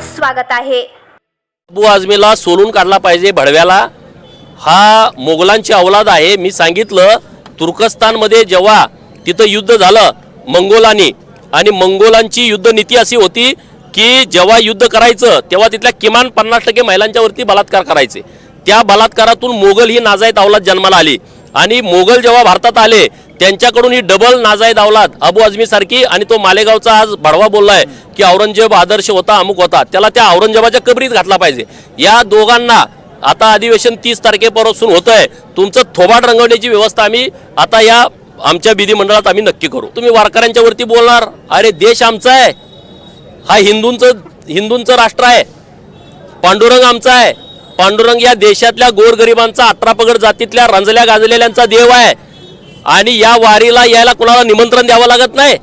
स्वागत आहे. अबू आझमीला सोलून काढला पाहिजे भडव्याला. हा मोगलांची अवलाद आहे. मी सांगितलं तुर्कस्तानमध्ये जेव्हा तिथं युद्ध झालं मंगोलांनी आणि मंगोलांची युद्ध नीती अशी होती की जेव्हा युद्ध करायचं तेव्हा तिथल्या किमान पन्नास टक्के महिलांच्या वरती बलात्कार करायचे. त्या बलात्कारातून मोगल ही नाजायत अवलाद जन्माला आली. आणि मोगल जेव्हा भारतात आले त्यांच्याकडून ही डबल नाजायद अवलाद अबू आझमी सारखी आणि तो मालेगावचा आज बडवा बोललाय की औरंगजेब आदर्श होता अमुक होता. त्याला त्या औरंगजेबाच्या कबरीत घातला पाहिजे. या दोघांना आता अधिवेशन तीस तारखेपासून होत आहे तुमचं थोबाड रंगवण्याची व्यवस्था आम्ही आता या आमच्या विधिमंडळात आम्ही नक्की करू. तुम्ही वारकऱ्यांच्या वरती बोलणार? अरे देश आमचा आहे. हा हिंदूंचं हिंदूंचं राष्ट्र आहे. पांडुरंग आमचा आहे. पांडुरंग या देशातल्या गोरगरिबांचा अठरा पगड जातीतल्या रंजल्या गाजलेल्यांचा देव आहे. आणि या वारीला यायला कुणाला निमंत्रण द्यावं लागत नाही?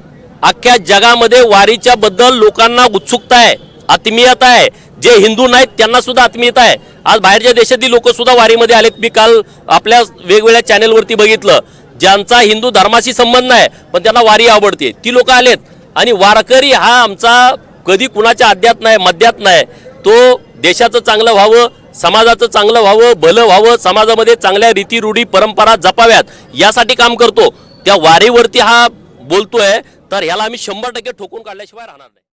अख्ख्या जगामध्ये वारीच्या बद्दल लोकांना उत्सुकता आहे आत्मीयता आहे. जे हिंदू नाहीत त्यांना सुद्धा आत्मीयता आहे. आज बाहेरच्या देशातील लोक सुद्धा वारीमध्ये आलेत. मी काल आपल्या वेगवेगळ्या चॅनेलवरती बघितलं. ज्यांचा हिंदू धर्माशी संबंध नाही पण त्यांना वारी आवडते. ती लोक आलेत. आणि वारकरी हा आमचा कधी कुणाच्या आद्यात नाही मध्यात नाही. तो देशाचं चांगलं व्हावं समाजाचं चांगलं व्हावं भलं व्हावं समाजामध्ये चांगल्या रीती रूढी परंपरा जपाव्यात यासाठी काम करतो. त्या वारीवरती हा बोलतोय तर ह्याला आम्ही शंभर टक्के ठोकून काढल्याशिवाय राहणार नाही.